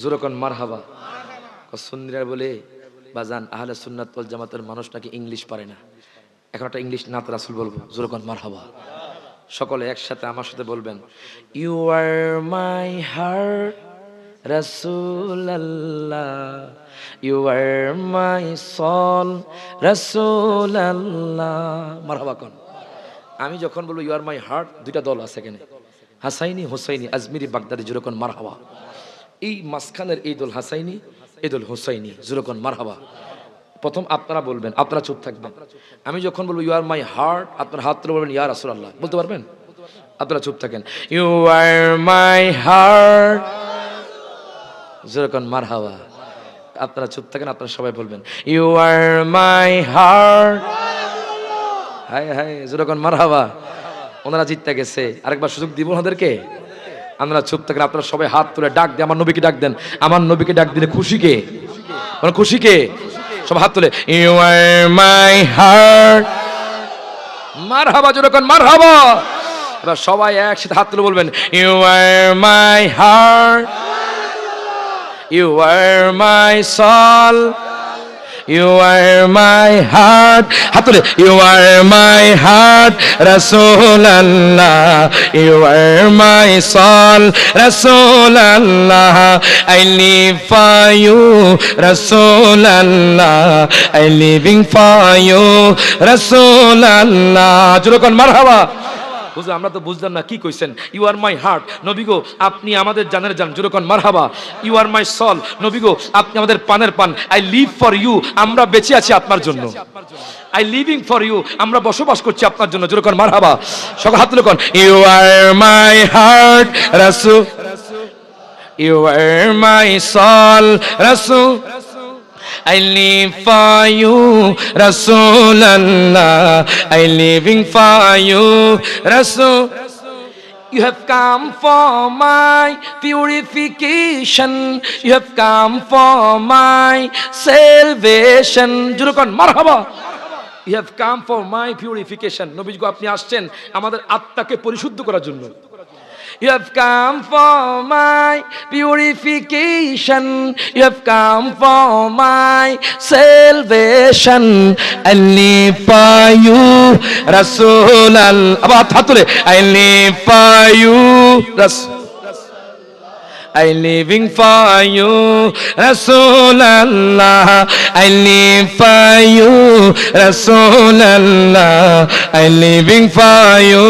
জোরকন মার হাবা সুন্দিরা বলে, বাজান, আহলে সুন্নাত ওয়াল জামাতের মানুষ নাকি ইংলিশ পারে না। এখন একটা ইংলিশ নাত রাসুল বলব, জোরকন মার হাবা সকলে একসাথে আমার সাথে বলবেন you are my heart R my সল রসুল আল্লাহ মারহাবা কোন। আমি যখন বলব ইউ আর মাই হার্ট দুইটা দল আছে এখানে। হাসাইনি, হোসাইনি, আজমিরি, বাগদাদি, জুরকন মারহাবা। এই মাঝখানের এই দল হাসাইনি এই দল হোসাইনি। জুরকন, মারহাবা। প্রথম আপনারা বলবেন, আপনারা চুপ থাকবেন। আমি যখন বলব ইউ আর মাই হার্ট আপনার হাত তুলে বলবেন, ইয়া রাসুল আল্লাহ বলতে পারবেন? আপনারা চুপ থাকেন। ইউ আর মাই হার্ট যেরকম মার হাওয়া আপনারা চুপ থাকেন, আপনারা সবাই বলবেন ইউ আর মাই হার্ট হাই হাই যেরকম মার হাওয়া ওনারা জিততে গেছে। আরেকবার সুযোগ দিব ওনাদেরকে? আপনারা চুপ থাকেন, আপনারা সবাই হাত তুলে ডাক দিয়ে আমার নবীকে ডাক দেন। আমার নবীকে ডাক দিলে খুশি কে? খুশি কে? সব হাত তুলে আর মাই মার হাবা যেরকম মার হাবা সবাই একসাথে হাত তুলে বলবেন you are my heart you are my soul. You are my heart. হাতুলে You are my heart. Rasulallah. You are my soul. Rasulallah. I live for you. Rasulallah. I living for you. Rasulallah. জোরকন মারহাবা বুঝলো আমরা তো বুঝলাম না কি কইছেন। ইউ আর মাই হার্ট নবী গো, আপনি আমাদের জানের জান যেরকম মারহাবা। ইউ আর মাই সল নবী গো, আপনি আমাদের পানের পান। আই লিভ ফর ইউ আমরা বেঁচে আছি আপনার জন্য। আই লিভিং ফর ইউ আমরা বসবাস করছি আপনার জন্য যেরকম মারহাবা। সকল হাত তুলে কোন। ইউ আর মাই হার্ট রাসু ইউ আর মাই সল রাসু I live for you, Rasulallah. Living for you, have come for my purification. You have come for my salvation. জুরকন মারহাবা You have come for my purification. নবীজ আপনি আসছেন আমাদের আত্মাকে পরিশুদ্ধ করার জন্য You have come for my purification. You have come for my salvation. I live for you, Rasul Allah. I live for you, Rasul. I living for you, Rasulallah. I live for you, Rasulallah. I living for you,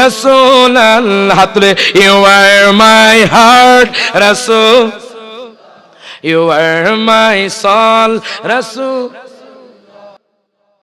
Rasulallah. হাত তুলে You are my heart, Rasul. You are my soul, Rasul.